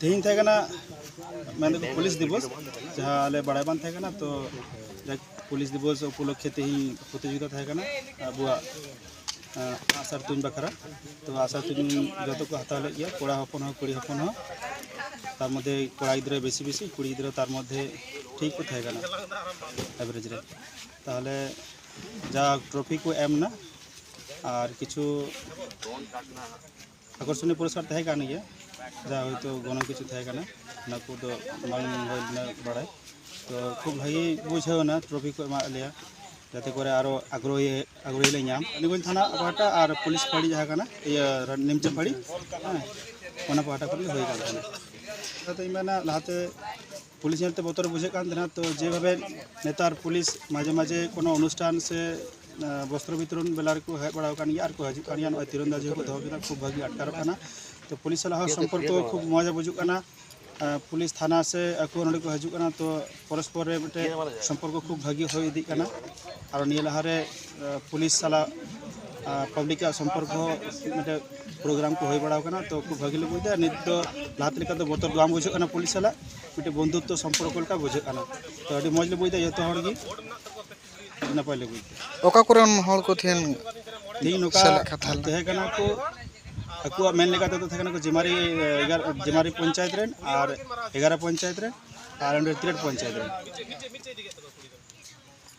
ᱛᱮᱦᱮᱧ ᱛᱟᱦᱮᱸ ᱠᱟᱱᱟ पुलिस दिवस जहाँ ᱡᱟᱦᱟᱸ ᱟᱞᱮ ᱵᱟᱲᱟᱭ ᱵᱟᱝ ᱛᱟᱦᱮᱸ ᱠᱟᱱᱟ ᱛᱚ पुलिस दिवस उपलक्षे तेहन प्रतियोगिता है अब आसार तुम बाखरा तो आसार तुम जो को हाथा ले कड़ा हपन हो कुड़ी हपन हो तार मध्य कड़ा गिद्र बेसि बेसि कुड़ी गिद्र तार मध्य ठीक को थे एवरेज रे ताहले जा ट्रॉफी को एम ना और किचु आकर्षणीय पुरस्कार थे गया जहाँ हाँ गना तो खूब भाई बुझे ना ट्रफी को एमालिया जाते आग्रह आग्रह थाना पहाटा और पुलिस फाड़ी जहाँ निमचे फाड़ी हाँ पहाटा खुद हो लहाते पुलिस नाते बतर बुझे तो जे भाव नेतार पुलिस माझे माझे को अनुष्ठान से वस्त्र वितरण बेलार को हे बड़ा और को हज़ार नीरंदाजी को दौर खूब भागे अटकार ᱛᱚ ᱯᱩᱞᱤᱥ ᱥᱟᱞᱟᱜ ᱦᱚᱸ ᱥᱚᱢᱯᱚᱨᱠᱚ ᱠᱷᱩᱵ ᱢᱚᱡᱽ ᱵᱩᱡᱩᱜ ᱠᱟᱱᱟ ᱯᱩᱞᱤᱥ ᱛᱷᱟᱱᱟ ᱥᱮ ᱟᱠᱚ ᱱᱚᱰᱮ ᱠᱚ ᱦᱤᱡᱩᱜ ᱠᱟᱱᱟ ᱛᱚ ᱯᱚᱨᱚᱥᱯᱚᱨ ᱨᱮ ᱢᱤᱫᱴᱮᱡ ᱥᱚᱢᱯᱚᱨᱠᱚ ᱠᱷᱩᱵ ᱵᱷᱟᱹᱜᱤ ᱦᱩᱭ ᱤᱫᱤᱜ ᱠᱟᱱᱟ ᱟᱨ ᱱᱤᱭᱟᱹ ᱞᱟᱦᱟᱨᱮ ᱯᱩᱞᱤᱥ ᱥᱟᱞᱟᱜ ᱯᱟᱵᱽᱞᱤᱠᱟᱜ ᱥᱚᱢᱯᱚᱨᱠᱚ ᱢᱤᱫᱴᱮᱡ ᱯᱨᱳᱜᱨᱟᱢ ᱠᱚ ᱦᱩᱭ ᱵᱟᱲᱟᱣ ᱠᱟᱱᱟ ᱛᱚ ᱠᱷᱩᱵ ᱵᱷᱟᱹᱜᱤ ᱞᱮ ᱵᱩᱡᱽ ᱮᱫᱟ ᱱᱤᱛ ᱫᱚ ᱞᱟᱦᱟᱛᱮ ᱞᱮᱠᱟ ᱫᱚ ᱵᱚᱛᱚᱨ ᱫᱚ ᱵᱟᱝ ᱵᱩᱡᱷᱟᱹᱜ ᱠᱟᱱᱟ ᱯᱩᱞᱤᱥ ᱥᱟᱞᱟᱜ ᱢᱤᱫᱴᱮᱡ ᱵᱚᱱᱫᱷᱩᱛᱛᱚ ᱥᱚᱢᱯᱚᱨᱠᱚ ᱞᱮᱠᱟ ᱵᱩᱡᱷᱟᱹᱜ ᱠᱟᱱᱟ ᱛᱚ ᱟᱹᱰᱤ ᱢᱚᱡᱽ ᱞᱮ ᱵᱩᱡᱽ ᱮᱫᱟ ᱡᱚᱛᱚ ᱦᱚᱲ ᱜᱮ ᱱᱟᱯᱟᱭ ᱞᱮ ᱵᱩᱡᱽ ᱮᱫᱟ ᱚᱠᱟ ᱠᱚᱨᱮᱱ ᱦᱚᱲ ᱠᱚ ᱛᱟᱦᱮᱱ ᱱᱚᱝᱠᱟ ᱛᱟᱦᱮᱸ ᱠᱟᱱᱟ ᱠᱚ ᱟᱠᱚᱣᱟᱜ ᱢᱮᱱ ᱞᱮᱠᱟ ᱛᱮᱫᱚ ᱛᱟᱦᱮᱸ ᱠᱟᱱᱟ ᱠᱚ ᱡᱮᱢᱟᱨᱤ ᱮᱜᱟᱨ ᱡᱮᱢᱟᱨᱤ ᱯᱚᱧᱪᱟᱭᱮᱛ ᱨᱮᱱ ᱟᱨ ᱮᱜᱟᱨᱚ ᱯᱚᱧᱪᱟᱭᱮᱛ ᱨᱮᱱ ᱟᱨ ᱚᱸᱰᱮ ᱛᱤᱨᱮᱴ ᱯᱚᱧᱪᱟᱭᱮᱛ ᱨᱮᱱ